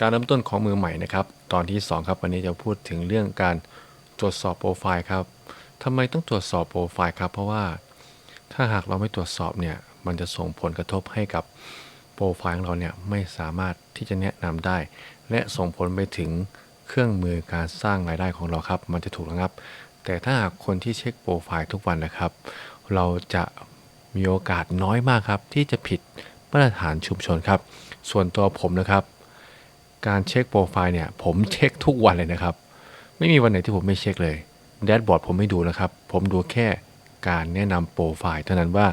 การเริ่มต้นของมือใหม่นะครับ ตอนที่ 2 ครับวันนี้จะพูดถึงเรื่องการตรวจสอบโปรไฟล์ครับทำไมต้องตรวจสอบโปรไฟล์ครับ เพราะว่าถ้าหากเราไม่ตรวจสอบเนี่ยมันจะส่งผลกระทบให้กับโปรไฟล์ของเราเนี่ยไม่สามารถที่จะแนะนำได้ และส่งผลไปถึงเครื่องมือการสร้างรายได้ของเราครับ มันจะถูกระงับ แต่ถ้าหากคนที่เช็คโปรไฟล์ทุกวันนะครับ เราจะมีโอกาสน้อยมากครับ ที่จะผิดมาตรฐานชุมชนครับ ส่วนตัวผมนะครับ การเช็คโปรไฟล์เนี่ยผมเช็คทุกวันเลยนะครับ ไม่มีวันไหนที่ผมไม่เช็คเลยแดชบอร์ดผมไม่ดูนะครับ ผมดูแค่การแนะนำโปรไฟล์เท่านั้นว่า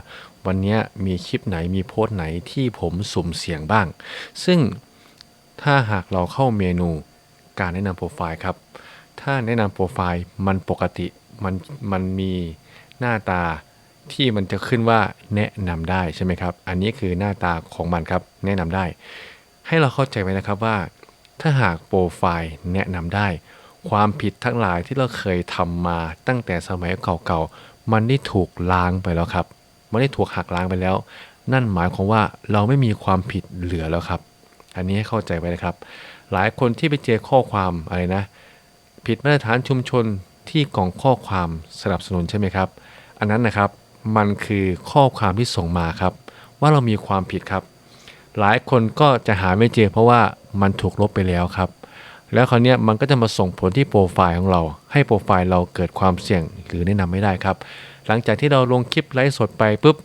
วันนี้มีคลิปไหนมีโพสต์ไหนที่ผมสุ่มเสี่ยงบ้าง ซึ่งถ้าหากเราเข้าเมนูการแนะนำโปรไฟล์ครับ ถ้าแนะนำโปรไฟล์มันปกติมันมันมีหน้าตาที่มันจะขึ้นว่าแนะนำได้ใช่ไหมครับ อันนี้คือหน้าตาของมันครับแนะนำได้ ให้เราเข้าใจไว้นะครับว่า ถ้าหากโปรไฟล์แนะนำได้ ความผิดทั้งหลายที่เราเคยทำมาตั้งแต่สมัยเก่าๆ มันได้ถูกล้างไปแล้วครับ มันได้ถูกหักล้างไปแล้ว นั่นหมายความว่าเราไม่มีความผิดเหลือแล้วครับ อันนี้ให้เข้าใจไว้นะครับ หลายคนที่ไปเจอข้อความอะไรนะ ผิดมาตรฐานชุมชนที่กล่องข้อความสนับสนุนใช่ไหมครับ อันนั้นนะครับมันคือข้อความที่ส่งมาครับ ว่าเรามีความผิดครับ หลายคนก็จะหาไม่เจอเพราะว่า มันถูกลบไปแล้วครับ แล้วคราวนี้มันก็จะมาส่งผลที่โปรไฟล์ของเรา ให้โปรไฟล์เราเกิดความเสี่ยงหรือแนะนำไม่ได้ครับ หลังจากที่เราลงคลิปไลฟ์สดไปปุ๊บ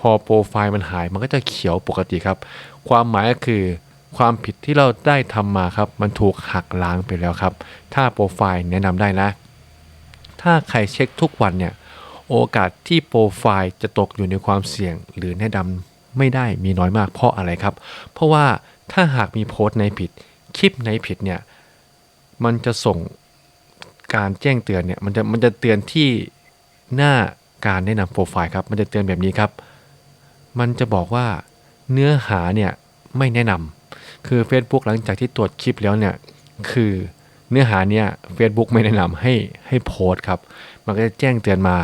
พอโปรไฟล์มันหายมันก็จะเขียวปกติครับ ความหมายก็คือความผิดที่เราได้ทำมาครับ มันถูกหักล้างไปแล้วครับ ถ้าโปรไฟล์แนะนำได้นะ ถ้าใครเช็คทุกวันเนี่ยโอกาสที่โปรไฟล์จะตกอยู่ในความเสี่ยงหรือแนะนำไม่ได้มีน้อยมากเพราะอะไรครับ เพราะว่า ถ้าหากมีโพสต์ในผิด คลิปในผิดเนี่ย มันจะส่งการแจ้งเตือนเนี่ย มันจะมันจะเตือนที่หน้าการแนะนำโปรไฟล์ครับ มันจะเตือนแบบนี้ครับ มันจะบอกว่าเนื้อหาเนี่ยไม่แนะนำ คือ Facebook หลังจากที่ตรวจคลิปแล้วเนี่ย คือเนื้อหาเนี่ย Facebook ไม่แนะนำให้ให้โพสต์ครับ มันก็จะแจ้งเตือนมา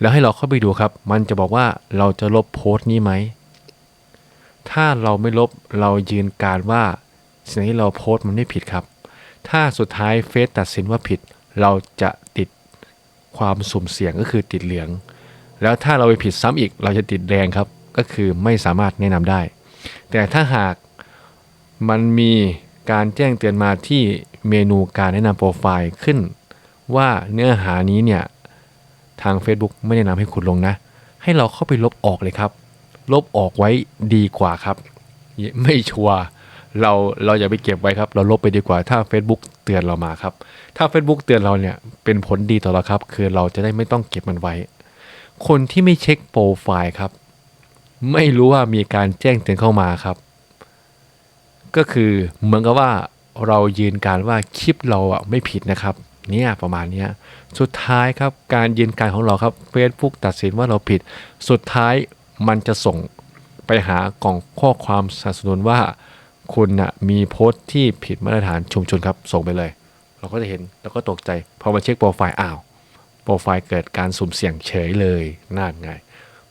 แล้วให้เราเข้าไปดูครับ มันจะบอกว่าเราจะลบโพสต์นี้ไหม ถ้าเราไม่ลบเรายืนการว่าสิ่งที่เราโพสต์มันไม่ผิดครับ ถ้าสุดท้ายเฟซตัดสินว่าผิด เราจะติดความสุ่มเสี่ยงก็คือติดเหลือง แล้วถ้าเราไปผิดซ้ำอีกเราจะติดแดงครับ ก็คือไม่สามารถแนะนำได้ แต่ถ้าหากมันมีการแจ้งเตือนมาที่เมนูการแนะนำโปรไฟล์ขึ้น ว่าเนื้อหานี้เนี่ยทาง Facebook ไม่แนะนำให้คุณลงนะ ให้เราเข้าไปลบออกเลยครับ ลบออกไว้ดีกว่าครับ ไม่ชัวร์เราเราอย่าไปเก็บไว้ครับ เราลบไปดีกว่าถ้า Facebook เตือนเรามาครับ ถ้า Facebook เตือนเราเนี่ยเป็นผลดีต่อเราครับ คือเราจะได้ไม่ต้องเก็บมันไว้ คนที่ไม่เช็คโปรไฟล์ครับ ไม่รู้ว่ามีการแจ้งเตือนเข้ามาครับ ก็คือเหมือนกับว่าเรายืนการว่าคลิปเราอะไม่ผิดนะครับเนี่ยประมาณนี้สุดท้ายครับการยืนการของเราครับ Facebook ตัดสินว่าเราผิด สุดท้าย มันจะส่งไปหากล่องข้อความสนับสนุนว่า คุณนะมีโพสต์ที่ผิดมาตรฐานชุมชนครับ ส่งไปเลย เราก็จะเห็นแล้วก็ตกใจพอมาเช็คโปรไฟล์อ้าวโปรไฟล์เกิดการสุ่มเสี่ยงเฉยเลยน่าไง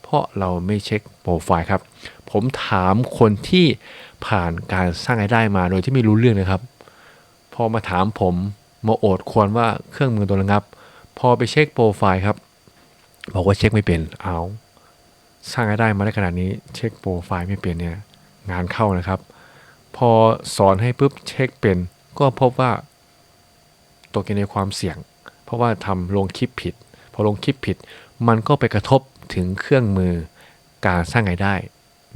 เพราะเราไม่เช็คโปรไฟล์ครับ ผมถามคนที่ผ่านการสร้างรายได้มาโดยที่ไม่รู้เรื่องนะครับ พอมาถามผมมาโอดควรว่าเครื่องมือตัวระงับ พอไปเช็คโปรไฟล์ครับ บอกว่าเช็คไม่เป็นเอา สร้างรายได้มาได้ขนาดนี้เช็คโปรไฟล์ไม่เป็นเนี่ยงานเข้านะครับ พอสอนให้ปุ๊บเช็คเป็น ก็พบว่าตกอยู่ในความเสี่ยง เพราะว่าทำลงคลิปผิด พอลงคลิปผิด มันก็ไปกระทบถึงเครื่องมือการสร้างรายได้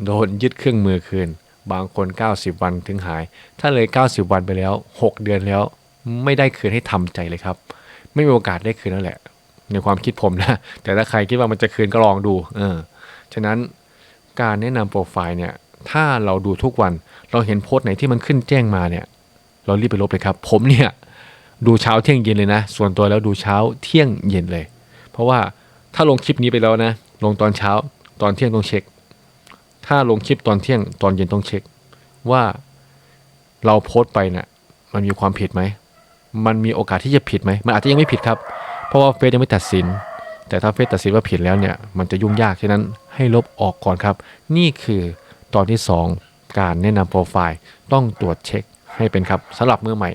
โดนยึดเครื่องมือคืน บางคน 90 วันถึงหาย ถ้าเลย 90 วันไปแล้ว 6 เดือนแล้ว ไม่ได้คืนให้ทำใจเลยครับ ไม่มีโอกาสได้คืนนั่นแหละ ในความคิดผมนะ แต่ถ้าใครคิดว่ามันจะคืนก็ลองดู เออ ฉะนั้นการแนะนำโปรไฟล์เนี่ยถ้าเราดูทุกวันเราเห็นโพสต์ไหนที่มันขึ้นแจ้งมาเนี่ย เรารีบไปลบเลยครับ ผมเนี่ยดูเช้าเที่ยงเย็นเลยนะ ส่วนตัวแล้วดูเช้าเที่ยงเย็นเลย เพราะว่าถ้าลงคลิปนี้ไปแล้วนะ ลงตอนเช้าตอนเที่ยงต้องเช็ค ถ้าลงคลิปตอนเที่ยงตอนเย็นต้องเช็ค ว่าเราโพสต์ไปเนี่ยมันมีความผิดไหม มันมีโอกาสที่จะผิดไหม มันอาจจะยังไม่ผิดครับ เพราะว่าเฟซยังไม่ตัดสิน แต่ถ้าเฟซตัดสินว่าผิดแล้วเนี่ยมันจะยุ่งยากฉะนั้นให้ลบออกก่อนครับ นี่คือตอนที่ 2 การแนะนำโปรไฟล์ต้องตรวจเช็คใให้เป็นครับสำหรับมือใหม่